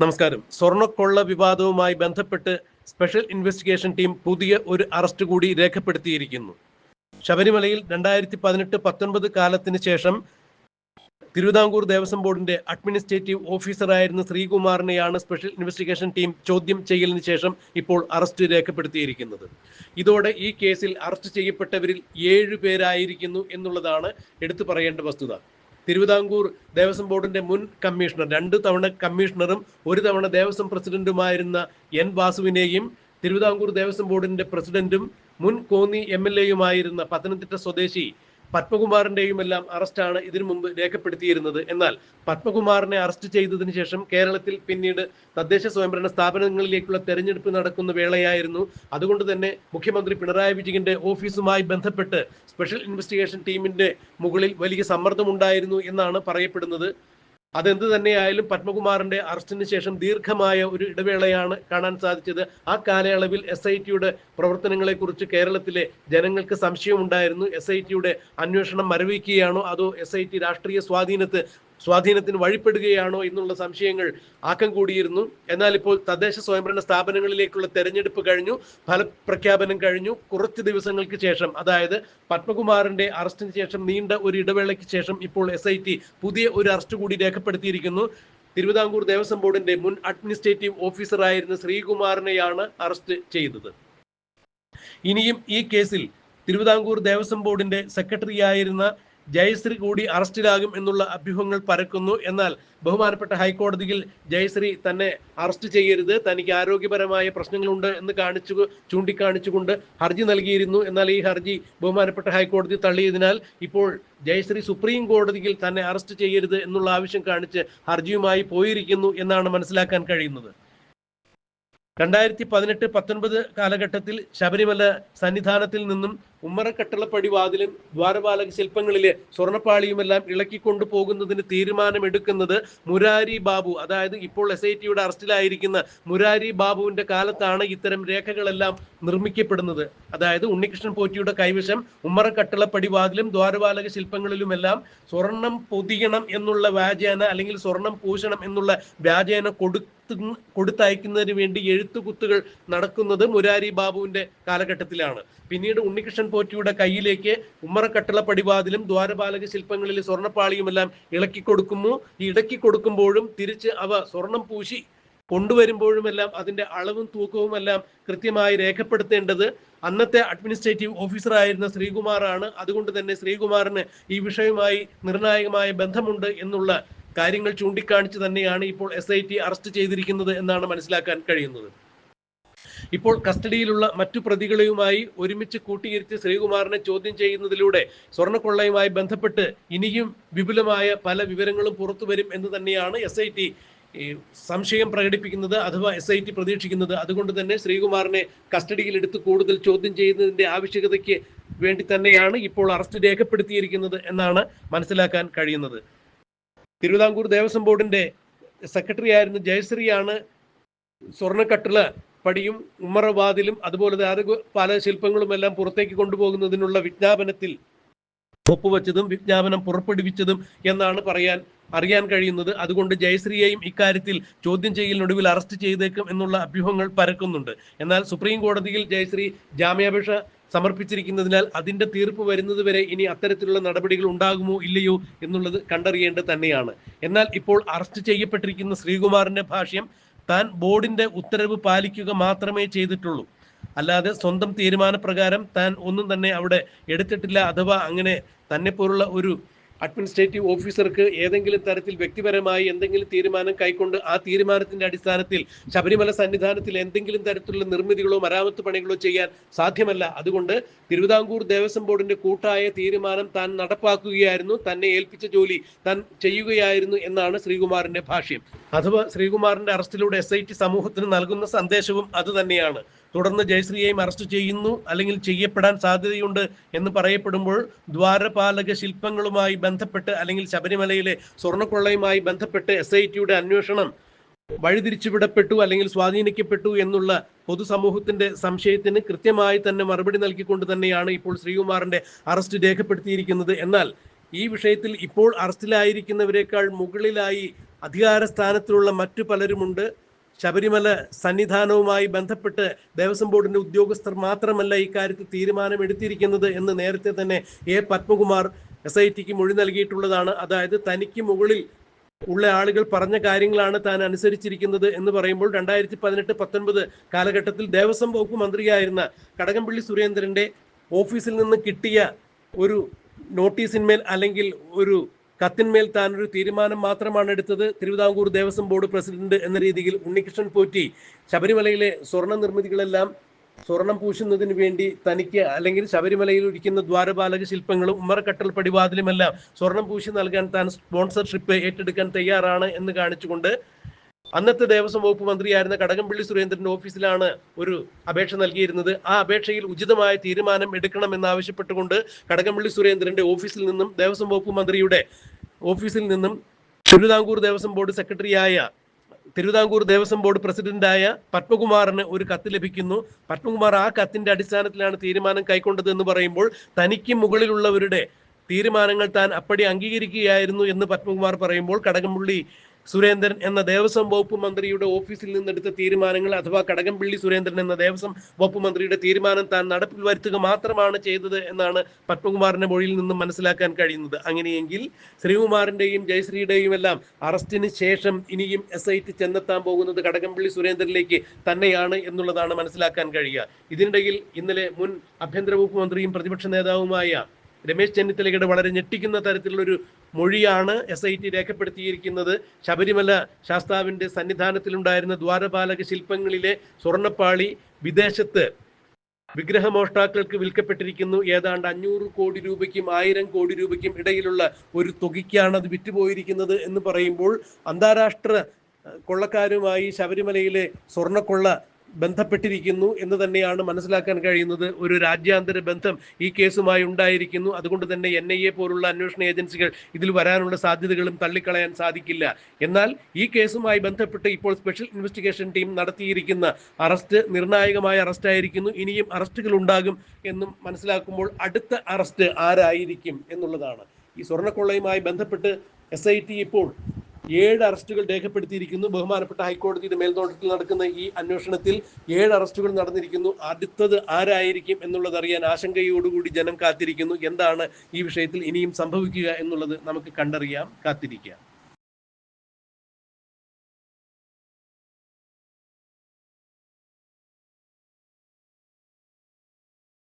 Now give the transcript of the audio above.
നമസ്കാരം. സ്വർണക്കൊള്ള വിവാദവുമായി ബന്ധപ്പെട്ട് special investigation team പുതിയ ഒരു അറസ്റ്റ് കൂടി രേഖപ്പെടുത്തിയിരിക്കുന്നു. ശബരിമലയിൽ രണ്ടായിരത്തി പതിനെട്ട് പത്തൊൻപത് കാലത്തിന് ശേഷം തിരുവിതാംകൂർ ദേവസ്വം ബോർഡിന്റെ അഡ്മിനിസ്ട്രേറ്റീവ് ഓഫീസറായിരുന്ന ശ്രീകുമാറിനെയാണ് സ്പെഷ്യൽ ഇൻവെസ്റ്റിഗേഷൻ ടീം ചോദ്യം ചെയ്യലിന് ശേഷം ഇപ്പോൾ അറസ്റ്റ് രേഖപ്പെടുത്തിയിരിക്കുന്നത്. ഇതോടെ ഈ കേസിൽ അറസ്റ്റ് ചെയ്യപ്പെട്ടവരിൽ ഏഴ് പേരായിരിക്കുന്നു എന്നുള്ളതാണ് എടുത്തു പറയേണ്ട വസ്തുത. തിരുവിതാംകൂർ ദേവസ്വം ബോർഡിന്റെ മുൻ കമ്മീഷണർ രണ്ട് തവണ കമ്മീഷണറും ഒരു തവണ ദേവസ്വം പ്രസിഡന്റുമായിരുന്ന എൻ വാസുവിനെയും തിരുവിതാംകൂർ ദേവസ്വം ബോർഡിന്റെ പ്രസിഡന്റും മുൻ കോന്നി എം എൽ എയുമായിരുന്ന പത്തനംതിട്ട സ്വദേശി പത്മകുമാറിന്റെയും എല്ലാം അറസ്റ്റാണ് ഇതിനു മുമ്പ് രേഖപ്പെടുത്തിയിരുന്നത്. എന്നാൽ പത്മകുമാറിനെ അറസ്റ്റ് ചെയ്തതിനു ശേഷം കേരളത്തിൽ പിന്നീട് തദ്ദേശ സ്വയംഭരണ സ്ഥാപനങ്ങളിലേക്കുള്ള തെരഞ്ഞെടുപ്പ് നടക്കുന്ന വേളയായിരുന്നു. അതുകൊണ്ട് തന്നെ മുഖ്യമന്ത്രി പിണറായി വിജയന്റെ ഓഫീസുമായി ബന്ധപ്പെട്ട് സ്പെഷ്യൽ ഇൻവെസ്റ്റിഗേഷൻ ടീമിന്റെ മുകളിൽ വലിയ സമ്മർദ്ദമുണ്ടായിരുന്നു എന്നാണ് പറയപ്പെടുന്നത്. അതെന്ത് തന്നെയായാലും പത്മകുമാറിന്റെ അറസ്റ്റിന് ശേഷം ദീർഘമായ ഒരു ഇടവേളയാണ് കാണാൻ സാധിച്ചത്. ആ കാലയളവിൽ എസ് ഐ ടിയുടെ പ്രവർത്തനങ്ങളെക്കുറിച്ച് കേരളത്തിലെ ജനങ്ങൾക്ക് സംശയമുണ്ടായിരുന്നു. എസ് ഐ ടിയുടെ അന്വേഷണം മരവിക്കുകയാണോ? അതോ എസ് ഐ ടി രാഷ്ട്രീയ സ്വാധീനത്ത് സ്വാധീനത്തിന് വഴിപ്പെടുകയാണോ എന്നുള്ള സംശയങ്ങൾ ആക്കം കൂടിയിരുന്നു. എന്നാൽ ഇപ്പോൾ തദ്ദേശ സ്വയംഭരണ സ്ഥാപനങ്ങളിലേക്കുള്ള തെരഞ്ഞെടുപ്പ് കഴിഞ്ഞു ഫലപ്രഖ്യാപനം കഴിഞ്ഞു. കുറച്ച് ദിവസങ്ങൾക്ക് ശേഷം അതായത് പത്മകുമാറിന്റെ അറസ്റ്റിന് ശേഷം നീണ്ട ഒരു ഇടവേളയ്ക്ക് ശേഷം ഇപ്പോൾ എസ് പുതിയ ഒരു അറസ്റ്റ് കൂടി രേഖപ്പെടുത്തിയിരിക്കുന്നു. തിരുവിതാംകൂർ ദേവസ്വം ബോർഡിന്റെ മുൻ അഡ്മിനിസ്ട്രേറ്റീവ് ഓഫീസറായിരുന്ന ശ്രീകുമാറിനെയാണ് അറസ്റ്റ് ചെയ്തത്. ഇനിയും ഈ കേസിൽ തിരുവിതാംകൂർ ദേവസ്വം ബോർഡിന്റെ സെക്രട്ടറി ആയിരുന്ന ജയശ്രീ കൂടി അറസ്റ്റിലാകും എന്നുള്ള അഭ്യൂഹങ്ങൾ പരക്കുന്നു. എന്നാൽ ബഹുമാനപ്പെട്ട ഹൈക്കോടതിയിൽ ജയശ്രീ തന്നെ അറസ്റ്റ് ചെയ്യരുത്. തനിക്ക് ആരോഗ്യപരമായ പ്രശ്നങ്ങളുണ്ട് എന്ന് കാണിച്ചു ചൂണ്ടിക്കാണിച്ചുകൊണ്ട് ഹർജി നൽകിയിരുന്നു. എന്നാൽ ഈ ഹർജി ബഹുമാനപ്പെട്ട ഹൈക്കോടതി തള്ളിയതിനാൽ ഇപ്പോൾ ജയശ്രീ സുപ്രീം കോടതിയിൽ തന്നെ അറസ്റ്റ് ചെയ്യരുത് എന്നുള്ള ആവശ്യം കാണിച്ച് ഹർജിയുമായി പോയിരിക്കുന്നു എന്നാണ് മനസ്സിലാക്കാൻ കഴിയുന്നത്. രണ്ടായിരത്തി പതിനെട്ട് പത്തൊൻപത് കാലഘട്ടത്തിൽ ശബരിമല സന്നിധാനത്തിൽ നിന്നും ഉമ്മറക്കട്ടളപ്പടി വാതിലും ദ്വാരപാലക ശില്പങ്ങളിലെ സ്വർണപ്പാളിയുമെല്ലാം ഇളക്കിക്കൊണ്ടു പോകുന്നതിന് തീരുമാനമെടുക്കുന്നത് മുരാരി ബാബു. അതായത് ഇപ്പോൾ എസ് ഐ ടിയുടെ അറസ്റ്റിലായിരിക്കുന്ന മുരാരി ബാബുവിന്റെ കാലത്താണ് ഇത്തരം രേഖകളെല്ലാം നിർമ്മിക്കപ്പെടുന്നത്. അതായത് ഉണ്ണികൃഷ്ണൻ പോറ്റിയുടെ കൈവശം ഉമ്മറക്കട്ടളപ്പടി വാതിലും ദ്വാരപാലക ശില്പങ്ങളിലുമെല്ലാം സ്വർണം പൊതിയണം എന്നുള്ള വ്യാജേന അല്ലെങ്കിൽ സ്വർണം പൂശണം എന്നുള്ള വ്യാജേന കൊടുത്തു കൊടുത്തയക്കുന്നതിന് വേണ്ടി എഴുത്തുകുത്തുകൾ നടക്കുന്നത് മുരാരി ബാബുവിന്റെ കാലഘട്ടത്തിലാണ്. പിന്നീട് ഉണ്ണികൃഷ്ണൻ പോറ്റിയുടെ കയ്യിലേക്ക് ഉമ്മറക്കട്ടള പടിവാതിലും ദ്വാരപാലക ശില്പങ്ങളിലെ സ്വർണപ്പാളിയുമെല്ലാം ഇളക്കി കൊടുക്കുന്നു. ഈ ഇടക്കി കൊടുക്കുമ്പോഴും തിരിച്ച് അവ സ്വർണം പൂശി കൊണ്ടുവരുമ്പോഴുമെല്ലാം അതിന്റെ അളവും തൂക്കവും എല്ലാം കൃത്യമായി രേഖപ്പെടുത്തേണ്ടത് അന്നത്തെ അഡ്മിനിസ്ട്രേറ്റീവ് ഓഫീസറായിരുന്ന ശ്രീകുമാറാണ്. അതുകൊണ്ട് തന്നെ ശ്രീകുമാറിന് ഈ വിഷയവുമായി നിർണായകമായ ബന്ധമുണ്ട് എന്നുള്ള കാര്യങ്ങൾ ചൂണ്ടിക്കാണിച്ച് തന്നെയാണ് ഇപ്പോൾ എസ് അറസ്റ്റ് ചെയ്തിരിക്കുന്നത് എന്നാണ് മനസ്സിലാക്കാൻ കഴിയുന്നത്. ഇപ്പോൾ കസ്റ്റഡിയിലുള്ള മറ്റു പ്രതികളെയുമായി ഒരുമിച്ച് കൂട്ടിയിരുത്തി ശ്രീകുമാറിനെ ചോദ്യം ചെയ്യുന്നതിലൂടെ സ്വർണക്കൊള്ളയുമായി ബന്ധപ്പെട്ട് ഇനിയും വിപുലമായ പല വിവരങ്ങളും പുറത്തു വരും എന്ന് തന്നെയാണ് എസ് സംശയം പ്രകടിപ്പിക്കുന്നത് അഥവാ എസ് ഐ ടി പ്രതീക്ഷിക്കുന്നത്. അതുകൊണ്ട് തന്നെ ശ്രീകുമാറിനെ കസ്റ്റഡിയിൽ എടുത്ത് കൂടുതൽ ചോദ്യം ചെയ്യുന്നതിന്റെ ആവശ്യകതയ്ക്ക് വേണ്ടി തന്നെയാണ് ഇപ്പോൾ അറസ്റ്റ് രേഖപ്പെടുത്തിയിരിക്കുന്നത് എന്നാണ് മനസ്സിലാക്കാൻ കഴിയുന്നത്. തിരുവിതാംകൂർ ദേവസ്വം ബോർഡിന്റെ സെക്രട്ടറി ആയിരുന്ന ജയശ്രീയാണ് സ്വർണക്കട്ടിൽ പടിയും ഉമ്മറവാതിലും അതുപോലെ തന്നെ പല ശില്പങ്ങളുമെല്ലാം പുറത്തേക്ക് കൊണ്ടുപോകുന്നതിനുള്ള വിജ്ഞാപനത്തിൽ ഒപ്പുവെച്ചതും വിജ്ഞാപനം പുറപ്പെടുവിച്ചതും എന്നാണ് പറയാൻ അറിയാൻ കഴിയുന്നത്. അതുകൊണ്ട് ജയശ്രീയെയും ഇക്കാര്യത്തിൽ ചോദ്യം ചെയ്യലിനൊടുവിൽ അറസ്റ്റ് ചെയ്തേക്കും എന്നുള്ള അഭ്യൂഹങ്ങൾ പരക്കുന്നുണ്ട്. എന്നാൽ സുപ്രീം കോടതിയിൽ ജയശ്രീ ജാമ്യാപേക്ഷ സമർപ്പിച്ചിരിക്കുന്നതിനാൽ അതിന്റെ തീർപ്പ് വരുന്നത് വരെ ഇനി അത്തരത്തിലുള്ള നടപടികൾ ഉണ്ടാകുമോ ഇല്ലയോ എന്നുള്ളത് കണ്ടറിയേണ്ടത് തന്നെയാണ്. എന്നാൽ ഇപ്പോൾ അറസ്റ്റ് ചെയ്യപ്പെട്ടിരിക്കുന്ന ശ്രീകുമാറിന്റെ ഭാഷ്യം താൻ ബോർഡിന്റെ ഉത്തരവ് പാലിക്കുക മാത്രമേ ചെയ്തിട്ടുള്ളൂ. അല്ലാതെ സ്വന്തം തീരുമാനപ്രകാരം താൻ ഒന്നും തന്നെ അവിടെ എടുത്തിട്ടില്ല അഥവാ അങ്ങനെ തന്നെ പോലുള്ള ഒരു അഡ്മിനിസ്ട്രേറ്റീവ് ഓഫീസർക്ക് ഏതെങ്കിലും തരത്തിൽ വ്യക്തിപരമായി എന്തെങ്കിലും തീരുമാനം കൈക്കൊണ്ട് ആ തീരുമാനത്തിന്റെ അടിസ്ഥാനത്തിൽ ശബരിമല സന്നിധാനത്തിൽ എന്തെങ്കിലും തരത്തിലുള്ള നിർമ്മിതികളോ മരാമത്ത് പണികളോ ചെയ്യാൻ സാധ്യമല്ല. അതുകൊണ്ട് തിരുവിതാംകൂർ ദേവസ്വം ബോർഡിന്റെ കൂട്ടായ തീരുമാനം താൻ നടപ്പാക്കുകയായിരുന്നു. തന്നെ ഏൽപ്പിച്ച ജോലി താൻ ചെയ്യുകയായിരുന്നു എന്നാണ് ശ്രീകുമാറിന്റെ ഭാഷ്യം. അഥവാ ശ്രീകുമാറിന്റെ അറസ്റ്റിലൂടെ എസ് സമൂഹത്തിന് നൽകുന്ന സന്ദേശവും അത് തന്നെയാണ്. തുടർന്ന് ജയശ്രീയെയും അറസ്റ്റ് ചെയ്യുന്നു. അല്ലെങ്കിൽ ചെയ്യപ്പെടാൻ സാധ്യതയുണ്ട് എന്ന് പറയപ്പെടുമ്പോൾ ദ്വാരപാലക ശില്പങ്ങളുമായി ബന്ധപ്പെട്ട് അല്ലെങ്കിൽ ശബരിമലയിലെ സ്വർണക്കൊള്ളയുമായി ബന്ധപ്പെട്ട് എസ് ഐ ടിയുടെ അന്വേഷണം വഴിതിരിച്ചുവിടപ്പെട്ടു അല്ലെങ്കിൽ സ്വാധീനിക്കപ്പെട്ടു എന്നുള്ള പൊതുസമൂഹത്തിന്റെ സംശയത്തിന് കൃത്യമായി തന്നെ മറുപടി നൽകിക്കൊണ്ട് തന്നെയാണ് ഇപ്പോൾ ശ്രീകുമാറിന്റെ അറസ്റ്റ് രേഖപ്പെടുത്തിയിരിക്കുന്നത്. എന്നാൽ ഈ വിഷയത്തിൽ ഇപ്പോൾ അറസ്റ്റിലായിരിക്കുന്നവരെക്കാൾ മുകളിലായി അധികാര സ്ഥാനത്തിലുള്ള മറ്റു പലരുമുണ്ട്. ശബരിമല സന്നിധാനവുമായി ബന്ധപ്പെട്ട് ദേവസ്വം ബോർഡിന്റെ ഉദ്യോഗസ്ഥർ മാത്രമല്ല ഇക്കാര്യത്തിൽ തീരുമാനമെടുത്തിരിക്കുന്നത് എന്ന് നേരത്തെ തന്നെ എ പത്മകുമാർ എസ് ഐ ടിക്ക് മൊഴി നൽകിയിട്ടുള്ളതാണ്. അതായത് തനിക്ക് മുകളിൽ ഉള്ള ആളുകൾ പറഞ്ഞ കാര്യങ്ങളാണ് താൻ അനുസരിച്ചിരിക്കുന്നത് എന്ന് പറയുമ്പോൾ രണ്ടായിരത്തി പതിനെട്ട് പത്തൊൻപത് കാലഘട്ടത്തിൽ ദേവസ്വം വകുപ്പ് മന്ത്രിയായിരുന്ന കടകംപള്ളി സുരേന്ദ്രന്റെ ഓഫീസിൽ നിന്ന് കിട്ടിയ ഒരു നോട്ടീസിന്മേൽ അല്ലെങ്കിൽ ഒരു കത്തിന്മേൽ താൻ ഒരു തീരുമാനം മാത്രമാണ് എടുത്തത്. തിരുവിതാംകൂർ ദേവസ്വം ബോർഡ് പ്രസിഡന്റ് എന്ന രീതിയിൽ ഉണ്ണികൃഷ്ണൻ പോറ്റി ശബരിമലയിലെ സ്വർണ നിർമ്മിതികളെല്ലാം സ്വർണം പൂശുന്നതിന് വേണ്ടി തനിക്ക് അല്ലെങ്കിൽ ശബരിമലയിൽ ഇരിക്കുന്ന ദ്വാരപാലക ശില്പങ്ങളും ഉമ്മറക്കട്ടൽ പടിവാതിലുമെല്ലാം സ്വർണം പൂശി നൽകാൻ താൻ സ്പോൺസർഷിപ്പ് ഏറ്റെടുക്കാൻ തയ്യാറാണ് എന്ന് കാണിച്ചുകൊണ്ട് അന്നത്തെ ദേവസ്വം വകുപ്പ് മന്ത്രിയായിരുന്ന കടകംപള്ളി സുരേന്ദ്രന്റെ ഓഫീസിലാണ് ഒരു അപേക്ഷ നൽകിയിരുന്നത്. ആ അപേക്ഷയിൽ ഉചിതമായ തീരുമാനം എടുക്കണമെന്നാവശ്യപ്പെട്ടുകൊണ്ട് കടകംപള്ളി സുരേന്ദ്രന്റെ ഓഫീസിൽ നിന്നും ദേവസ്വം വകുപ്പ് മന്ത്രിയുടെ ഓഫീസിൽ നിന്നും തിരുവിതാംകൂർ ദേവസ്വം ബോർഡ് സെക്രട്ടറിയായ തിരുവിതാംകൂർ ദേവസ്വം ബോർഡ് പ്രസിഡന്റായ പത്മകുമാറിന് ഒരു കത്ത് ലഭിക്കുന്നു. പത്മകുമാർ ആ കത്തിന്റെ അടിസ്ഥാനത്തിലാണ് തീരുമാനം കൈക്കൊണ്ടത് എന്ന് പറയുമ്പോൾ തനിക്ക് മുകളിലുള്ളവരുടെ തീരുമാനങ്ങൾ താൻ അപ്പടി അംഗീകരിക്കുകയായിരുന്നു എന്ന് പത്മകുമാർ പറയുമ്പോൾ കടകംപള്ളി സുരേന്ദ്രൻ എന്ന ദേവസ്വം വകുപ്പ് മന്ത്രിയുടെ ഓഫീസിൽ നിന്നെടുത്ത തീരുമാനങ്ങൾ അഥവാ കടകംപള്ളി സുരേന്ദ്രൻ എന്ന ദേവസ്വം വകുപ്പ് മന്ത്രിയുടെ തീരുമാനം താൻ നടപ്പിൽ വരുത്തുക മാത്രമാണ് ചെയ്തത് എന്നാണ് പത്മകുമാറിന്റെ മൊഴിയിൽ നിന്നും മനസ്സിലാക്കാൻ കഴിയുന്നത്. അങ്ങനെയെങ്കിൽ ശ്രീകുമാറിന്റെയും ജയശ്രീയുടെയും എല്ലാം അറസ്റ്റിന് ശേഷം ഇനിയും എസ് ഐ ടി ചെന്നെത്താൻ പോകുന്നത് കടകംപള്ളി സുരേന്ദ്രനിലേക്ക് തന്നെയാണ് എന്നുള്ളതാണ് മനസ്സിലാക്കാൻ കഴിയുക. ഇതിനിടയിൽ ഇന്നലെ മുൻ ആഭ്യന്തര വകുപ്പ് മന്ത്രിയും പ്രതിപക്ഷ നേതാവുമായ രമേശ് ചെന്നിത്തലയുടെ വളരെ ഞെട്ടിക്കുന്ന തരത്തിലുള്ളൊരു മൊഴിയാണ് എസ് ഐ ടി രേഖപ്പെടുത്തിയിരിക്കുന്നത്. ശബരിമല ശാസ്താവിന്റെ സന്നിധാനത്തിലുണ്ടായിരുന്ന ദ്വാരപാലക ശില്പങ്ങളിലെ സ്വർണപ്പാളി വിദേശത്ത് വിഗ്രഹമോഷ്ടാക്കൾക്ക് വിൽക്കപ്പെട്ടിരിക്കുന്നു. ഏതാണ്ട് അഞ്ഞൂറ് കോടി രൂപയ്ക്കും ആയിരം കോടി രൂപയ്ക്കും ഇടയിലുള്ള ഒരു തുകയ്ക്കാണ് അത് വിറ്റുപോയിരിക്കുന്നത് എന്ന് പറയുമ്പോൾ അന്താരാഷ്ട്ര കൊള്ളക്കാരുമായി ശബരിമലയിലെ സ്വർണക്കൊള്ള ബന്ധപ്പെട്ടിരിക്കുന്നു എന്ന് തന്നെയാണ് മനസ്സിലാക്കാൻ കഴിയുന്നത്. ഒരു രാജ്യാന്തര ബന്ധം ഈ കേസുമായി ഉണ്ടായിരിക്കുന്നു. അതുകൊണ്ട് തന്നെ എൻ ഐ എ പോലുള്ള അന്വേഷണ ഏജൻസികൾ ഇതിൽ വരാനുള്ള സാധ്യതകളും തള്ളിക്കളയാൻ സാധിക്കില്ല. എന്നാൽ ഈ കേസുമായി ബന്ധപ്പെട്ട് ഇപ്പോൾ സ്പെഷ്യൽ ഇൻവെസ്റ്റിഗേഷൻ ടീം നടത്തിയിരിക്കുന്ന അറസ്റ്റ് നിർണായകമായ അറസ്റ്റ് ആയിരിക്കുന്നു ഇനിയും അറസ്റ്റുകൾ ഉണ്ടാകും എന്നും മനസ്സിലാക്കുമ്പോൾ അടുത്ത അറസ്റ്റ് ആരായിരിക്കും എന്നുള്ളതാണ്. ഈ സ്വർണക്കൊള്ളയുമായി ബന്ധപ്പെട്ട് എസ് ഇപ്പോൾ ഏഴ് അറസ്റ്റുകൾ രേഖപ്പെടുത്തിയിരിക്കുന്നു. ബഹുമാനപ്പെട്ട ഹൈക്കോടതിയുടെ മേൽനോട്ടത്തിൽ നടക്കുന്ന ഈ അന്വേഷണത്തിൽ ഏഴ് അറസ്റ്റുകൾ നടന്നിരിക്കുന്നു. അടുത്തത് ആരായിരിക്കും എന്നുള്ളത് അറിയാൻ ആശങ്കയോടുകൂടി ജനം കാത്തിരിക്കുന്നു. എന്താണ് ഈ വിഷയത്തിൽ ഇനിയും സംഭവിക്കുക എന്നുള്ളത് നമുക്ക് കണ്ടറിയാം കാത്തിരിക്കാം.